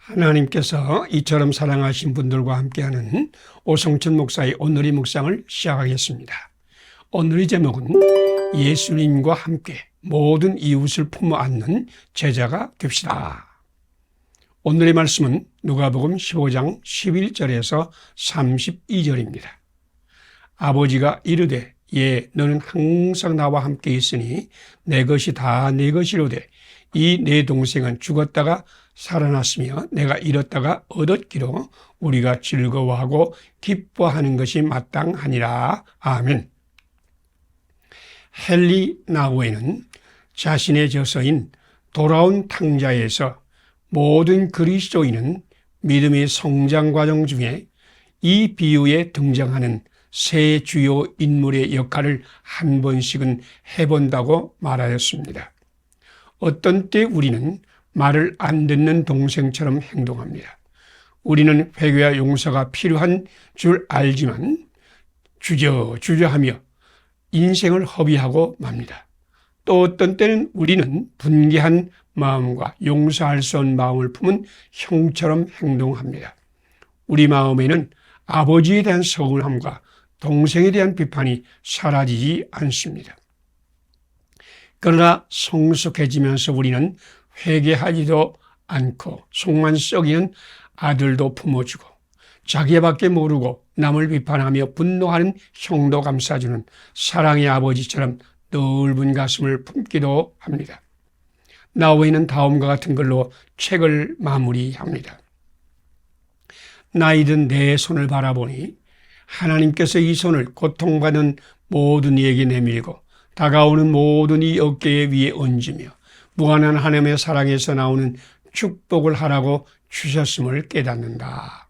하나님께서 이처럼 사랑하신 분들과 함께하는 오성천 목사의 오늘의 묵상을 시작하겠습니다. 오늘의 제목은 예수님과 함께 모든 이웃을 품어 안는 제자가 됩시다. 오늘의 말씀은 누가복음 15장 11절에서 32절입니다. 아버지가 이르되 예 너는 항상 나와 함께 있으니 내 것이 다 내 것이로되 이 내 동생은 죽었다가 살아났으며 내가 잃었다가 얻었기로 우리가 즐거워하고 기뻐하는 것이 마땅하니라. 아멘. 헨리 나우에는 자신의 저서인 돌아온 탕자에서 모든 그리스도인은 믿음의 성장 과정 중에 이 비유에 등장하는 세 주요 인물의 역할을 한 번씩은 해본다고 말하였습니다. 어떤 때 우리는 말을 안 듣는 동생처럼 행동합니다. 우리는 회개와 용서가 필요한 줄 알지만 주저 주저하며 인생을 허비하고 맙니다. 또 어떤 때는 우리는 분개한 마음과 용서할 수 없는 마음을 품은 형처럼 행동합니다. 우리 마음에는 아버지에 대한 서운함과 동생에 대한 비판이 사라지지 않습니다. 그러나 성숙해지면서 우리는 회개하지도 않고 속만 썩이는 아들도 품어주고 자기밖에 모르고 남을 비판하며 분노하는 형도 감싸주는 사랑의 아버지처럼 넓은 가슴을 품기도 합니다. 나오이는 다음과 같은 걸로 책을 마무리합니다. 나이든 내 손을 바라보니 하나님께서 이 손을 고통받는 모든 이에게 내밀고 다가오는 모든 이 어깨 위에 얹으며 무한한 하나님의 사랑에서 나오는 축복을 하라고 주셨음을 깨닫는다.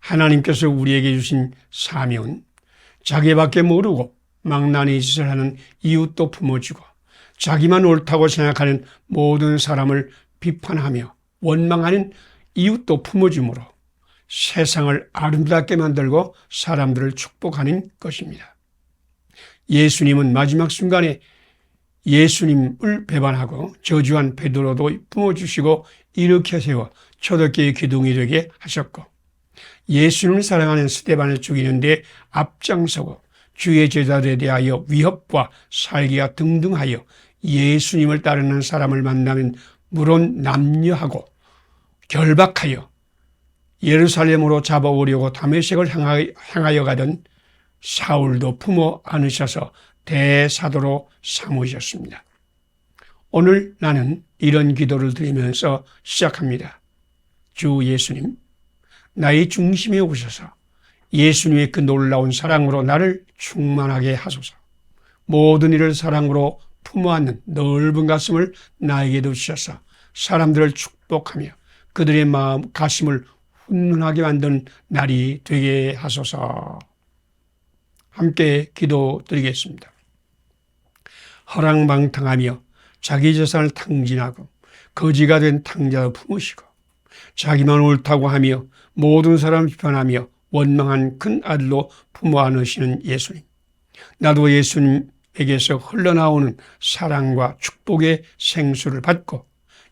하나님께서 우리에게 주신 사명은 자기밖에 모르고 망나니 짓을 하는 이웃도 품어주고 자기만 옳다고 생각하는 모든 사람을 비판하며 원망하는 이웃도 품어주므로 세상을 아름답게 만들고 사람들을 축복하는 것입니다. 예수님은 마지막 순간에 예수님을 배반하고 저주한 베드로도 품어주시고 일으켜 세워 초대교의 기둥이 되게 하셨고 예수님을 사랑하는 스테반을 죽이는데 앞장서고 주의 제자들에 대하여 위협과 살기가 등등하여 예수님을 따르는 사람을 만나면 물론 남녀하고 결박하여 예루살렘으로 잡아오려고 다메섹을 향하여 가던 사울도 품어 안으셔서 대사도로 삼으셨습니다. 오늘 나는 이런 기도를 드리면서 시작합니다. 주 예수님, 나의 중심에 오셔서 예수님의 그 놀라운 사랑으로 나를 충만하게 하소서. 모든 일을 사랑으로 품어안는 넓은 가슴을 나에게도 주셔서 사람들을 축복하며 그들의 마음, 가슴을 훈훈하게 만드는 날이 되게 하소서. 함께 기도 드리겠습니다. 허랑방탕하며 자기 재산을 탕진하고 거지가 된 탕자를 품으시고 자기만 옳다고 하며 모든 사람을 비판하며 원망한 큰 아들로 품어 안으시는 예수님. 나도 예수님에게서 흘러나오는 사랑과 축복의 생수를 받고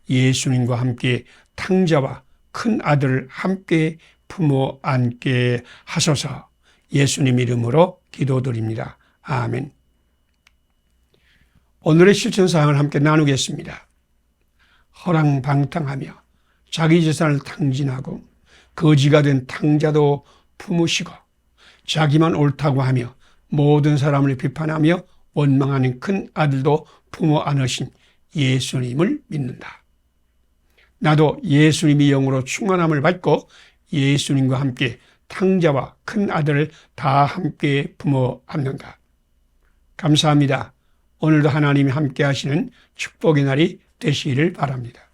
예수님과 함께 탕자와 큰 아들을 함께 품어 안게 하소서 예수님 이름으로 기도드립니다. 아멘. 오늘의 실천 사항을 함께 나누겠습니다. 허랑방탕하며 자기 재산을 탕진하고 거지가 된 탕자도 품으시고 자기만 옳다고 하며 모든 사람을 비판하며 원망하는 큰 아들도 품어 안으신 예수님을 믿는다. 나도 예수님이 영으로 충만함을 받고 예수님과 함께 탕자와 큰 아들을 다 함께 품어 안는다. 감사합니다. 오늘도 하나님이 함께 하시는 축복의 날이 되시기를 바랍니다.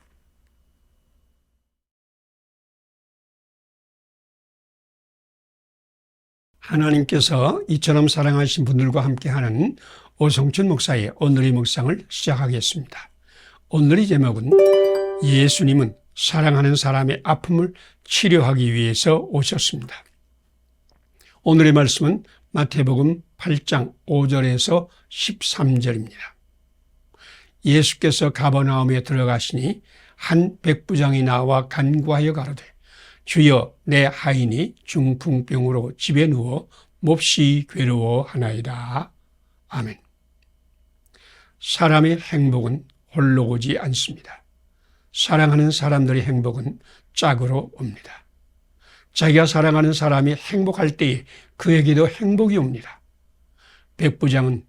하나님께서 이처럼 사랑하신 분들과 함께하는 오성춘 목사의 오늘의 묵상을 시작하겠습니다. 오늘의 제목은 예수님은 사랑하는 사람의 아픔을 치료하기 위해서 오셨습니다. 오늘의 말씀은 마태복음 8장 5절에서 13절입니다. 예수께서 가버나움에 들어가시니 한 백부장이 나와 간구하여 가로되 주여 내 하인이 중풍병으로 집에 누워 몹시 괴로워하나이다. 아멘. 사람의 행복은 홀로 오지 않습니다. 사랑하는 사람들의 행복은 짝으로 옵니다. 자기가 사랑하는 사람이 행복할 때에 그에게도 행복이 옵니다. 백부장은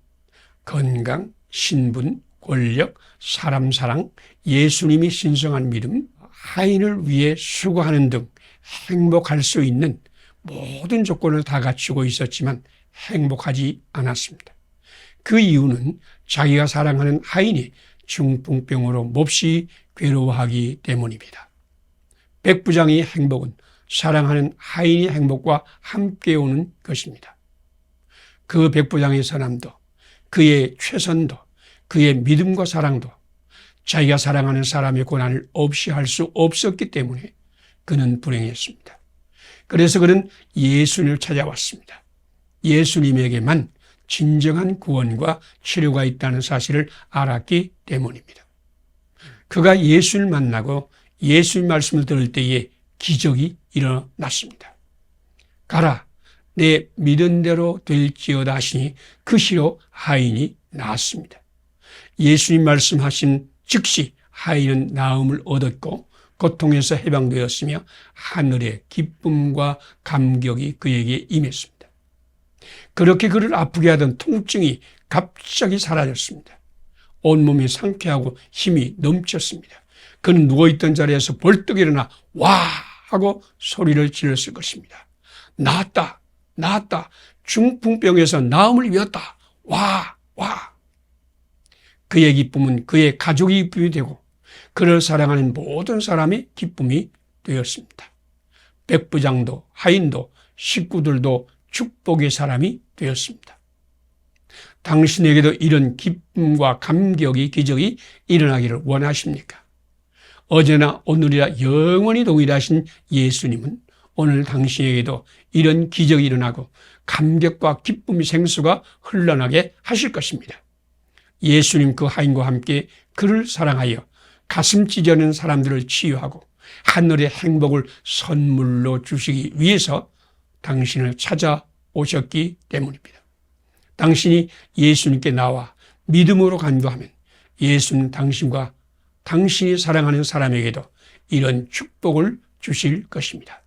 건강, 신분, 권력, 사람 사랑, 예수님이 신성한 믿음, 하인을 위해 수고하는 등 행복할 수 있는 모든 조건을 다 갖추고 있었지만 행복하지 않았습니다. 그 이유는 자기가 사랑하는 하인이 중풍병으로 몹시 괴로워하기 때문입니다. 백부장의 행복은 사랑하는 하인의 행복과 함께 오는 것입니다. 그 백부장의 선함도, 그의 최선도, 그의 믿음과 사랑도 자기가 사랑하는 사람의 고난을 없이 할 수 없었기 때문에 그는 불행했습니다. 그래서 그는 예수님을 찾아왔습니다. 예수님에게만 진정한 구원과 치료가 있다는 사실을 알았기 때문입니다. 그가 예수를 만나고 예수의 말씀을 들을 때에 기적이 일어났습니다. 가라, 내 믿은 대로 될지어다 하시니 그 시로 하인이 나았습니다. 예수님 말씀하신 즉시 하인은 나음을 얻었고 고통에서 해방되었으며 하늘의 기쁨과 감격이 그에게 임했습니다. 그렇게 그를 아프게 하던 통증이 갑자기 사라졌습니다. 온몸이 상쾌하고 힘이 넘쳤습니다. 그는 누워있던 자리에서 벌떡 일어나 와 하고 소리를 질렀을 것입니다. 나았다, 나았다. 중풍병에서 나음을 이었다. 와, 와. 그의 기쁨은 그의 가족의 기쁨이 되고 그를 사랑하는 모든 사람의 기쁨이 되었습니다. 백부장도 하인도 식구들도 축복의 사람이 되었습니다. 당신에게도 이런 기쁨과 감격의 기적이 일어나기를 원하십니까? 어제나 오늘이라 영원히 동일하신 예수님은 오늘 당신에게도 이런 기적이 일어나고 감격과 기쁨의 생수가 흘러나게 하실 것입니다. 예수님 그 하인과 함께 그를 사랑하여 가슴 찢어는 사람들을 치유하고 하늘의 행복을 선물로 주시기 위해서 당신을 찾아오셨기 때문입니다. 당신이 예수님께 나와 믿음으로 간구하면 예수는 당신과 당신이 사랑하는 사람에게도 이런 축복을 주실 것입니다.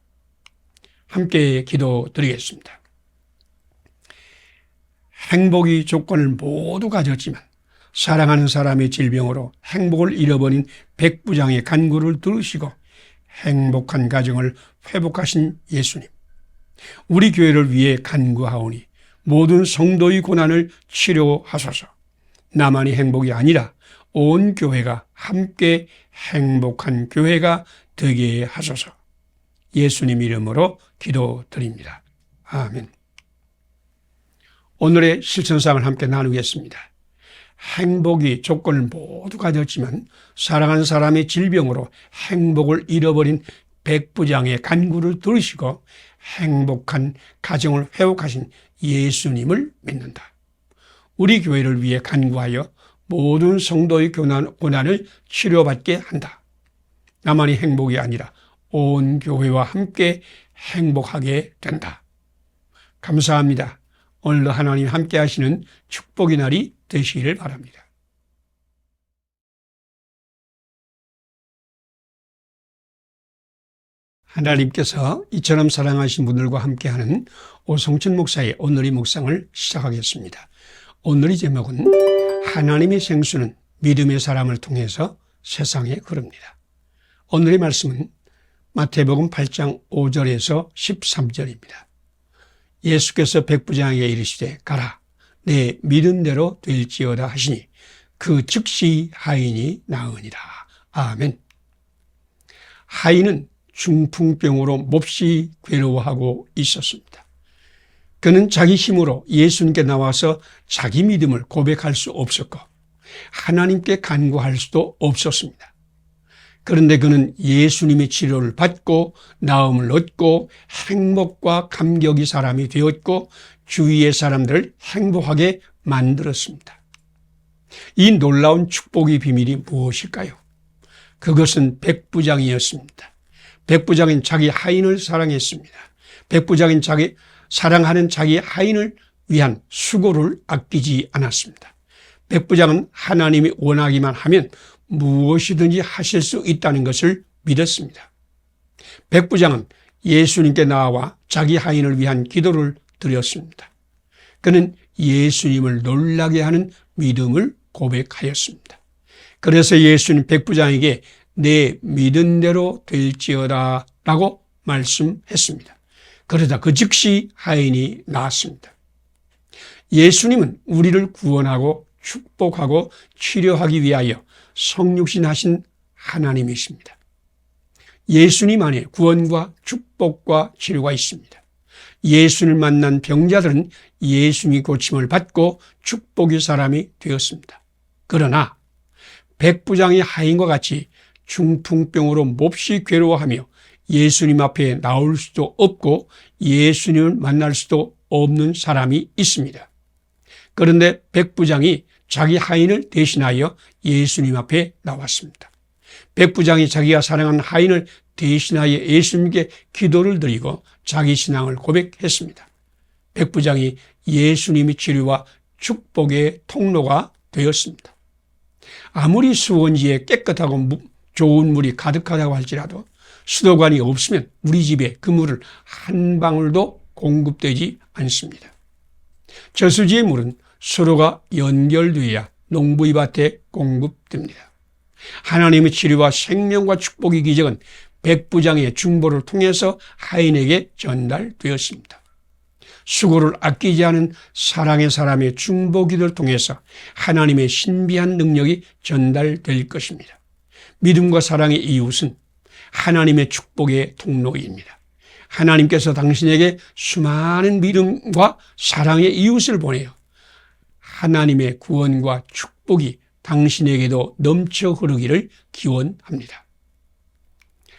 함께 기도 드리겠습니다. 행복의 조건을 모두 가졌지만 사랑하는 사람의 질병으로 행복을 잃어버린 백부장의 간구를 들으시고 행복한 가정을 회복하신 예수님. 우리 교회를 위해 간구하오니 모든 성도의 고난을 치료하소서. 나만이 행복이 아니라 온 교회가 함께 행복한 교회가 되게 하소서. 예수님 이름으로 기도드립니다. 아멘. 오늘의 실천상을 함께 나누겠습니다. 행복이 조건을 모두 가졌지만 사랑하는 사람의 질병으로 행복을 잃어버린 백부장의 간구를 들으시고 행복한 가정을 회복하신 예수님을 믿는다. 우리 교회를 위해 간구하여 모든 성도의 고난, 고난을 치료받게 한다. 나만이 행복이 아니라 온 교회와 함께 행복하게 된다. 감사합니다. 오늘도 하나님 함께 하시는 축복의 날이 되시기를 바랍니다. 하나님께서 이처럼 사랑하신 분들과 함께하는 오성춘 목사의 오늘의 묵상을 시작하겠습니다. 오늘의 제목은 하나님의 생수는 믿음의 사람을 통해서 세상에 흐릅니다. 오늘의 말씀은 마태복음 8장 5절에서 13절입니다. 예수께서 백부장에게 이르시되 가라 내 믿은 대로 될지어다 하시니 그 즉시 하인이 나으니라. 아멘. 하인은 중풍병으로 몹시 괴로워하고 있었습니다. 그는 자기 힘으로 예수님께 나와서 자기 믿음을 고백할 수 없었고 하나님께 간구할 수도 없었습니다. 그런데 그는 예수님의 치료를 받고 나음을 얻고 행복과 감격이 사람이 되었고 주위의 사람들을 행복하게 만들었습니다. 이 놀라운 축복의 비밀이 무엇일까요? 그것은 백부장이었습니다. 백부장인 자기 하인을 사랑했습니다. 백부장인 자기 사랑하는 자기 하인을 위한 수고를 아끼지 않았습니다. 백부장은 하나님이 원하기만 하면 무엇이든지 하실 수 있다는 것을 믿었습니다. 백부장은 예수님께 나와 자기 하인을 위한 기도를 드렸습니다. 그는 예수님을 놀라게 하는 믿음을 고백하였습니다. 그래서 예수님 백부장에게 내 믿은 대로 될지어다 라고 말씀했습니다. 그러자 그 즉시 하인이 나왔습니다. 예수님은 우리를 구원하고 축복하고 치료하기 위하여 성육신 하신 하나님이십니다. 예수님 안에 구원과 축복과 치료가 있습니다. 예수를 만난 병자들은 예수님이 고침을 받고 축복의 사람이 되었습니다. 그러나 백부장의 하인과 같이 중풍병으로 몹시 괴로워하며 예수님 앞에 나올 수도 없고 예수님을 만날 수도 없는 사람이 있습니다. 그런데 백부장이 자기 하인을 대신하여 예수님 앞에 나왔습니다. 백부장이 자기가 사랑하는 하인을 대신하여 예수님께 기도를 드리고 자기 신앙을 고백했습니다. 백부장이 예수님의 치료와 축복의 통로가 되었습니다. 아무리 수원지에 깨끗하고 좋은 물이 가득하다고 할지라도 수도관이 없으면 우리 집에 그 물을 한 방울도 공급되지 않습니다. 저수지의 물은 서로가 연결되어야 농부의 밭에 공급됩니다. 하나님의 치료와 생명과 축복의 기적은 백부장의 중보를 통해서 하인에게 전달되었습니다. 수고를 아끼지 않은 사랑의 사람의 중보 기도를 통해서 하나님의 신비한 능력이 전달될 것입니다. 믿음과 사랑의 이웃은 하나님의 축복의 통로입니다. 하나님께서 당신에게 수많은 믿음과 사랑의 이웃을 보내요. 하나님의 구원과 축복이 당신에게도 넘쳐 흐르기를 기원합니다.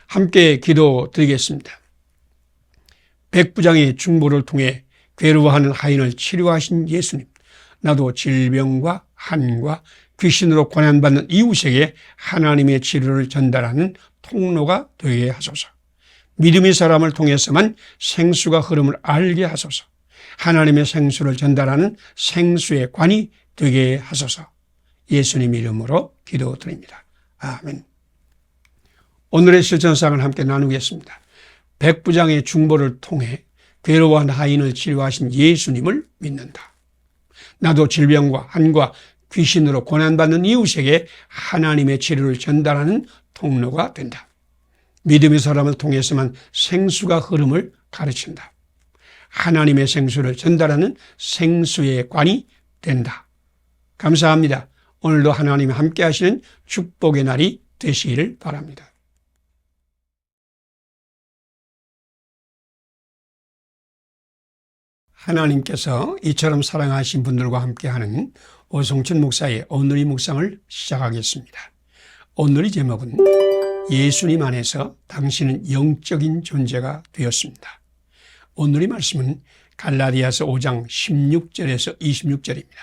함께 기도 드리겠습니다. 백부장의 중보를 통해 괴로워하는 하인을 치료하신 예수님, 나도 질병과 한과 귀신으로 고난받는 이웃에게 하나님의 치료를 전달하는 통로가 되게 하소서. 믿음의 사람을 통해서만 생수가 흐름을 알게 하소서. 하나님의 생수를 전달하는 생수의 관이 되게 하소서. 예수님 이름으로 기도드립니다. 아멘. 오늘의 실천상을 함께 나누겠습니다. 백부장의 중보를 통해 괴로워한 하인을 치료하신 예수님을 믿는다. 나도 질병과 한과 귀신으로 고난받는 이웃에게 하나님의 치료를 전달하는 통로가 된다. 믿음의 사람을 통해서만 생수가 흐름을 가르친다. 하나님의 생수를 전달하는 생수의 관이 된다. 감사합니다. 오늘도 하나님 함께 하시는 축복의 날이 되시기를 바랍니다. 하나님께서 이처럼 사랑하신 분들과 함께하는 오성춘 목사의 오늘의 묵상을 시작하겠습니다. 오늘의 제목은 예수님 안에서 당신은 영적인 존재가 되었습니다. 오늘의 말씀은 갈라디아서 5장 16절에서 26절입니다.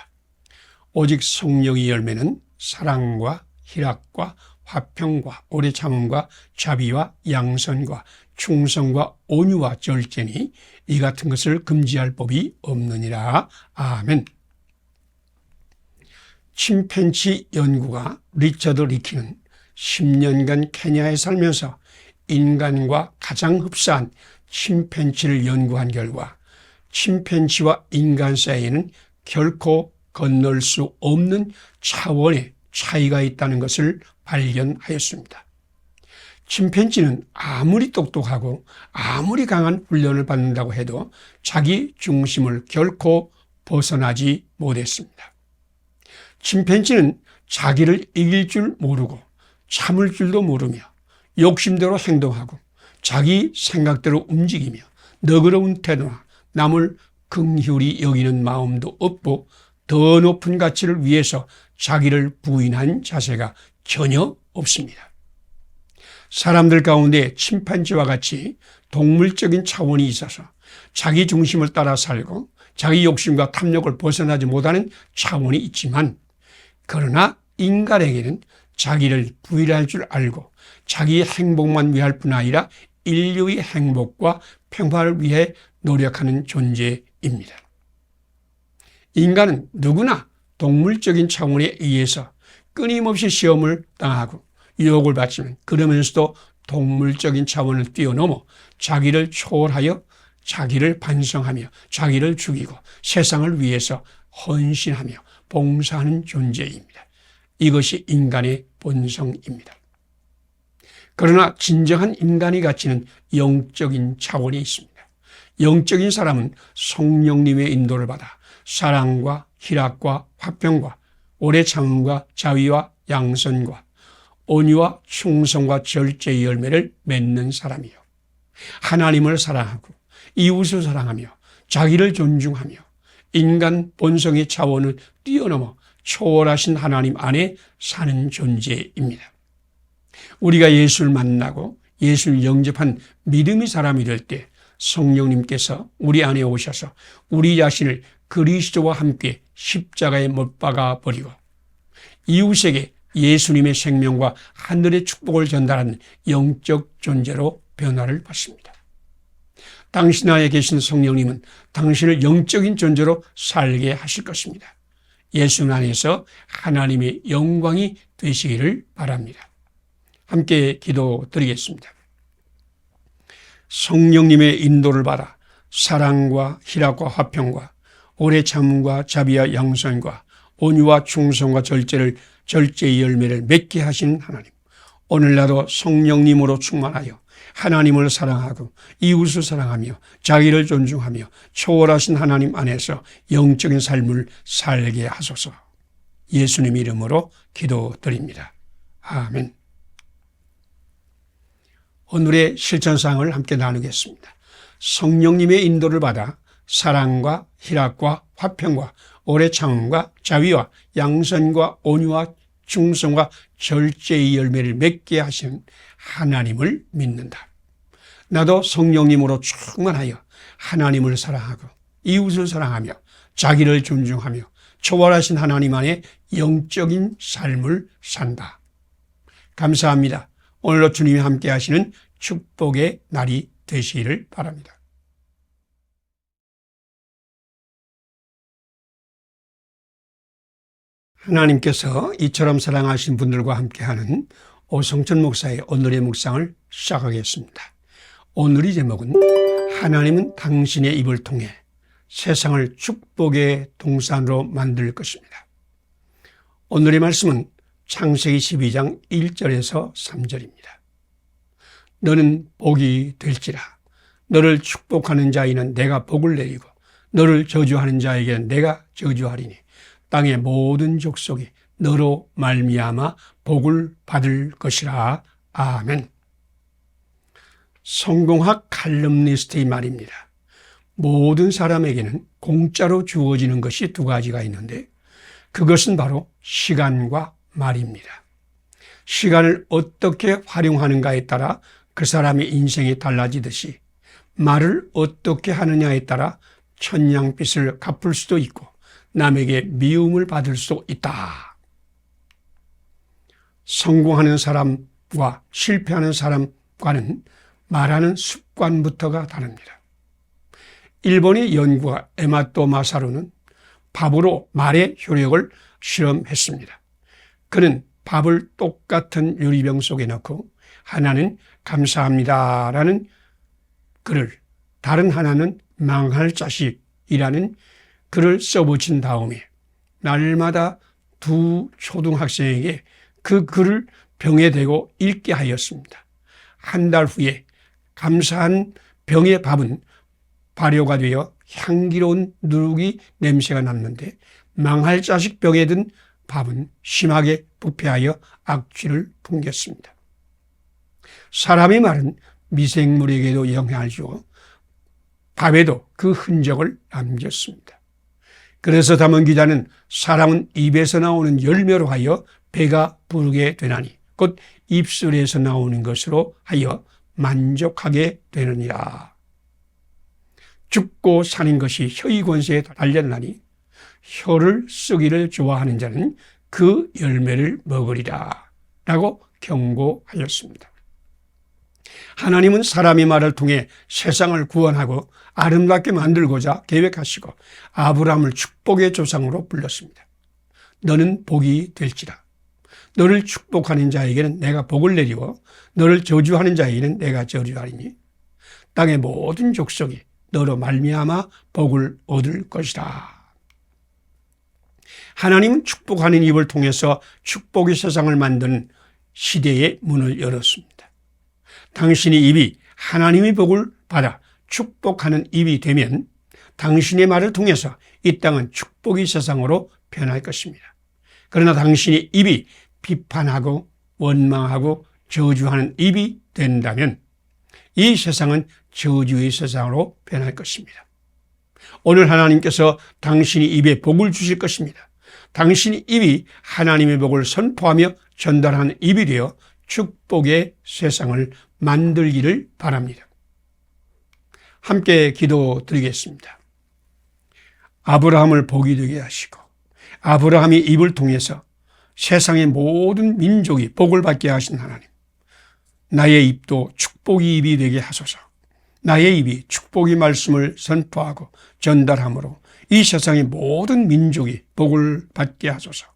오직 성령의 열매는 사랑과 희락과 화평과 오래 참음과 자비와 양선과 충성과 온유와 절제니 이 같은 것을 금지할 법이 없느니라. 아멘. 침팬치 연구가 리처드 리키는 10년간 케냐에 살면서 인간과 가장 흡사한 침팬치를 연구한 결과 침팬치와 인간 사이에는 결코 건널 수 없는 차원의 차이가 있다는 것을 발견하였습니다. 침팬지는 아무리 똑똑하고 아무리 강한 훈련을 받는다고 해도 자기 중심을 결코 벗어나지 못했습니다. 침팬지는 자기를 이길 줄 모르고 참을 줄도 모르며 욕심대로 행동하고 자기 생각대로 움직이며 너그러운 태도나 남을 긍휼히 여기는 마음도 없고 더 높은 가치를 위해서 자기를 부인한 자세가 전혀 없습니다. 사람들 가운데 침판지와 같이 동물적인 차원이 있어서 자기 중심을 따라 살고 자기 욕심과 탐욕을 벗어나지 못하는 차원이 있지만 그러나 인간에게는 자기를 부일할 줄 알고 자기의 행복만 위할 뿐 아니라 인류의 행복과 평화를 위해 노력하는 존재입니다. 인간은 누구나 동물적인 차원에 의해서 끊임없이 시험을 당하고 유혹을 받지만 그러면서도 동물적인 차원을 뛰어넘어 자기를 초월하여 자기를 반성하며 자기를 죽이고 세상을 위해서 헌신하며 봉사하는 존재입니다. 이것이 인간의 본성입니다. 그러나 진정한 인간이 가치는 영적인 차원이 있습니다. 영적인 사람은 성령님의 인도를 받아 사랑과 희락과 화평과 오래 참음과 자위와 양선과 온유와 충성과 절제의 열매를 맺는 사람이요. 하나님을 사랑하고 이웃을 사랑하며 자기를 존중하며 인간 본성의 차원을 뛰어넘어 초월하신 하나님 안에 사는 존재입니다. 우리가 예수를 만나고 예수를 영접한 믿음의 사람이 될 때 성령님께서 우리 안에 오셔서 우리 자신을 그리스도와 함께 십자가에 못 박아 버리고 이웃에게 예수님의 생명과 하늘의 축복을 전달하는 영적 존재로 변화를 받습니다. 당신 안에 계신 성령님은 당신을 영적인 존재로 살게 하실 것입니다. 예수 안에서 하나님의 영광이 되시기를 바랍니다. 함께 기도 드리겠습니다. 성령님의 인도를 받아 사랑과 희락과 화평과 오래 참음과 자비와 양선과 온유와 충성과 절제를 절제의 열매를 맺게 하신 하나님. 오늘 나도 성령님으로 충만하여 하나님을 사랑하고 이웃을 사랑하며 자기를 존중하며 초월하신 하나님 안에서 영적인 삶을 살게 하소서. 예수님 이름으로 기도드립니다. 아멘. 오늘의 실천사항을 함께 나누겠습니다. 성령님의 인도를 받아 사랑과 희락과 화평과 오래 참음과 자위와 양선과 온유와 충성과 절제의 열매를 맺게 하신 하나님을 믿는다. 나도 성령님으로 충만하여 하나님을 사랑하고 이웃을 사랑하며 자기를 존중하며 초월하신 하나님 안에 영적인 삶을 산다. 감사합니다. 오늘도 주님이 함께 하시는 축복의 날이 되시기를 바랍니다. 하나님께서 이처럼 사랑하신 분들과 함께하는 오성천 목사의 오늘의 묵상을 시작하겠습니다. 오늘의 제목은 하나님은 당신의 입을 통해 세상을 축복의 동산으로 만들 것입니다. 오늘의 말씀은 창세기 12장 1절에서 3절입니다. 너는 복이 될지라 너를 축복하는 자에는 내가 복을 내리고 너를 저주하는 자에게는 내가 저주하리니 땅의 모든 족속이 너로 말미암아 복을 받을 것이라. 아멘. 성공학 칼럼니스트의 말입니다. 모든 사람에게는 공짜로 주어지는 것이 두 가지가 있는데 그것은 바로 시간과 말입니다. 시간을 어떻게 활용하는가에 따라 그 사람의 인생이 달라지듯이 말을 어떻게 하느냐에 따라 천냥빚을 갚을 수도 있고 남에게 미움을 받을 수 있다. 성공하는 사람과 실패하는 사람과는 말하는 습관부터가 다릅니다. 일본의 연구가 에마토 마사루는 밥으로 말의 효력을 실험했습니다. 그는 밥을 똑같은 유리병 속에 넣고 하나는 감사합니다 라는 글을 다른 하나는 망할 자식이라는 글을 써붙인 다음에 날마다 두 초등학생에게 그 글을 병에 대고 읽게 하였습니다. 한 달 후에 감사한 병의 밥은 발효가 되어 향기로운 누룩이 냄새가 났는데 망할 자식 병에 든 밥은 심하게 부패하여 악취를 풍겼습니다. 사람의 말은 미생물에게도 영향을 주어 밥에도 그 흔적을 남겼습니다. 그래서 담은 기자는 사람은 입에서 나오는 열매로 하여 배가 부르게 되나니 곧 입술에서 나오는 것으로 하여 만족하게 되느니라. 죽고 사는 것이 혀의 권세에 달렸나니 혀를 쓰기를 좋아하는 자는 그 열매를 먹으리라. 라고 경고하였습니다. 하나님은 사람의 말을 통해 세상을 구원하고 아름답게 만들고자 계획하시고 아브라함을 축복의 조상으로 불렀습니다. 너는 복이 될지라. 너를 축복하는 자에게는 내가 복을 내리고 너를 저주하는 자에게는 내가 저주하리니 땅의 모든 족속이 너로 말미암아 복을 얻을 것이다. 하나님은 축복하는 입을 통해서 축복의 세상을 만드는 시대의 문을 열었습니다. 당신의 입이 하나님의 복을 받아 축복하는 입이 되면 당신의 말을 통해서 이 땅은 축복의 세상으로 변할 것입니다. 그러나 당신의 입이 비판하고 원망하고 저주하는 입이 된다면 이 세상은 저주의 세상으로 변할 것입니다. 오늘 하나님께서 당신의 입에 복을 주실 것입니다. 당신의 입이 하나님의 복을 선포하며 전달하는 입이 되어 축복의 세상을 만들기를 바랍니다. 함께 기도 드리겠습니다. 아브라함을 복이 되게 하시고 아브라함의 입을 통해서 세상의 모든 민족이 복을 받게 하신 하나님. 나의 입도 축복의 입이 되게 하소서. 나의 입이 축복의 말씀을 선포하고 전달함으로 이 세상의 모든 민족이 복을 받게 하소서.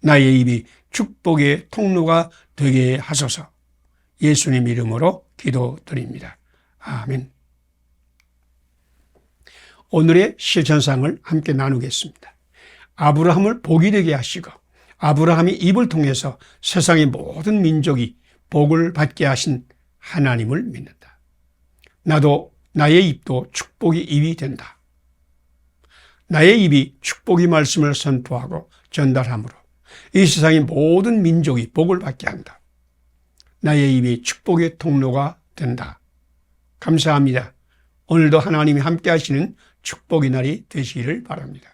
나의 입이 축복의 통로가 되게 하소서. 예수님 이름으로 기도드립니다. 아멘. 오늘의 실천상을 함께 나누겠습니다. 아브라함을 복이 되게 하시고 아브라함이 입을 통해서 세상의 모든 민족이 복을 받게 하신 하나님을 믿는다. 나도 나의 입도 축복의 입이 된다. 나의 입이 축복의 말씀을 선포하고 전달하므로 이 세상의 모든 민족이 복을 받게 한다. 나의 입이 축복의 통로가 된다. 감사합니다. 오늘도 하나님이 함께 하시는 축복의 날이 되시기를 바랍니다.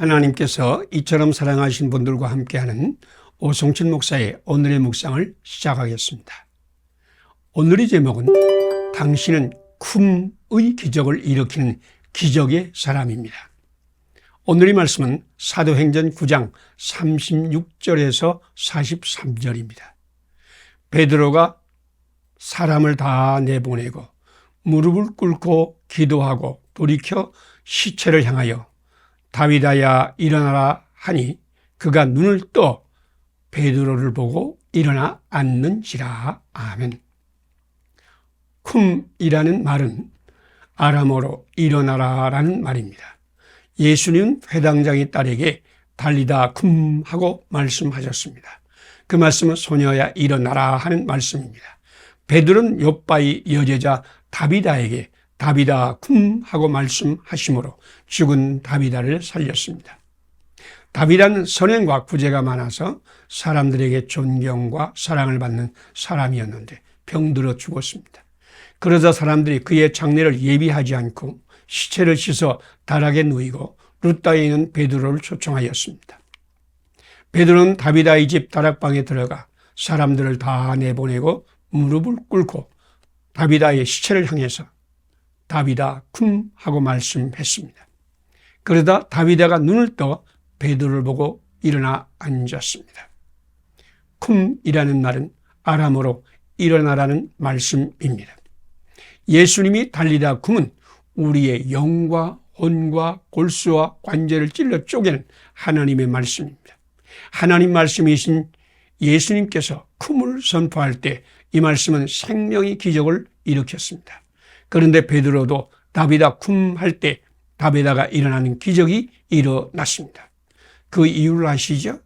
하나님께서 이처럼 사랑하신 분들과 함께하는 오성춘 목사의 오늘의 묵상을 시작하겠습니다. 오늘의 제목은 당신은 쿰의 기적을 일으키는 기적의 사람입니다. 오늘의 말씀은 사도행전 9장 36절에서 43절입니다. 베드로가 사람을 다 내보내고 무릎을 꿇고 기도하고 돌이켜 시체를 향하여 다윗아야 일어나라 하니 그가 눈을 떠 베드로를 보고 일어나 앉는지라 아멘. 쿰이라는 말은 아람어로 일어나라라는 말입니다. 예수님 회당장의 딸에게 달리다 쿰 하고 말씀하셨습니다. 그 말씀은 소녀야 일어나라 하는 말씀입니다. 베드로는 요바의 여제자 다비다에게 다비다 쿰 하고 말씀하시므로 죽은 다비다를 살렸습니다. 다비다는 선행과 구제가 많아서 사람들에게 존경과 사랑을 받는 사람이었는데 병들어 죽었습니다. 그러자 사람들이 그의 장례를 예비하지 않고 시체를 씻어 다락에 누이고 루따에 있는 베드로를 초청하였습니다. 베드로는 다비다의 집 다락방에 들어가 사람들을 다 내보내고 무릎을 꿇고 다비다의 시체를 향해서 다비다 쿰 하고 말씀했습니다. 그러다 다비다가 눈을 떠 베드로를 보고 일어나 앉았습니다. 쿰이라는 말은 아람어로 일어나라는 말씀입니다. 예수님이 달리다 굼은 우리의 영과 혼과 골수와 관절을 찔러 쪼개는 하나님의 말씀입니다. 하나님 말씀이신 예수님께서 쿰을 선포할 때 이 말씀은 생명의 기적을 일으켰습니다. 그런데 베드로도 다비다 쿰 할때 다비다가 일어나는 기적이 일어났습니다. 그 이유를 아시죠?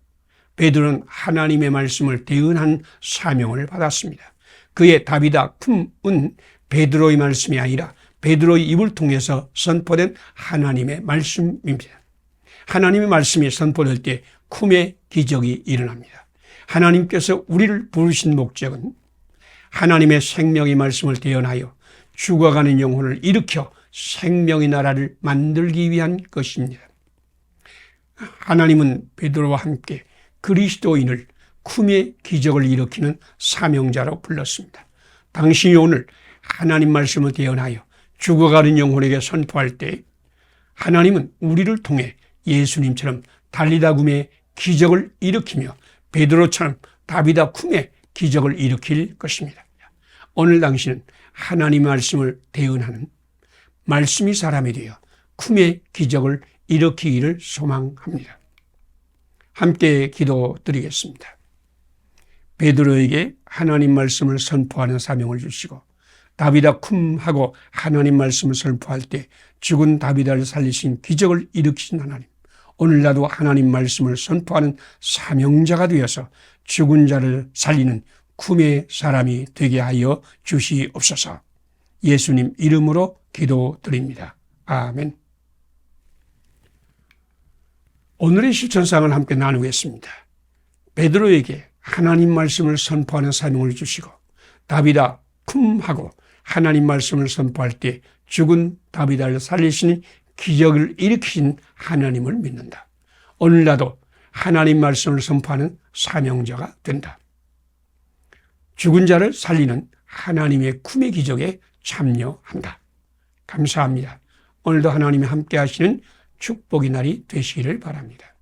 베드로는 하나님의 말씀을 대언한 사명을 받았습니다. 그의 다비다 쿰은 베드로의 말씀이 아니라 베드로의 입을 통해서 선포된 하나님의 말씀입니다. 하나님의 말씀이 선포될 때 쿰의 기적이 일어납니다. 하나님께서 우리를 부르신 목적은 하나님의 생명의 말씀을 대언하여 죽어가는 영혼을 일으켜 생명의 나라를 만들기 위한 것입니다. 하나님은 베드로와 함께 그리스도인을 쿰의 기적을 일으키는 사명자로 불렀습니다. 당신이 오늘 하나님 말씀을 대언하여 죽어가는 영혼에게 선포할 때 하나님은 우리를 통해 예수님처럼 달리다 굼의 기적을 일으키며 베드로처럼 다비다 쿰의 기적을 일으킬 것입니다. 오늘 당신은 하나님 말씀을 대언하는 말씀이 사람이 되어 쿰의 기적을 일으키기를 소망합니다. 함께 기도 드리겠습니다. 베드로에게 하나님 말씀을 선포하는 사명을 주시고 다비다 쿰 하고 하나님 말씀을 선포할 때 죽은 다비다를 살리신 기적을 일으키신 하나님. 오늘 나도 하나님 말씀을 선포하는 사명자가 되어서 죽은 자를 살리는 쿰의 사람이 되게 하여 주시옵소서. 예수님 이름으로 기도드립니다. 아멘. 오늘의 실천상을 함께 나누겠습니다. 베드로에게 하나님 말씀을 선포하는 사명을 주시고 다비다 쿰하고 하나님 말씀을 선포할 때 죽은 다비다를 살리시는 기적을 일으키신 하나님을 믿는다. 오늘 나도 하나님 말씀을 선포하는 사명자가 된다. 죽은 자를 살리는 하나님의 쿰의 기적에 참여한다. 감사합니다. 오늘도 하나님이 함께 하시는 축복의 날이 되시기를 바랍니다.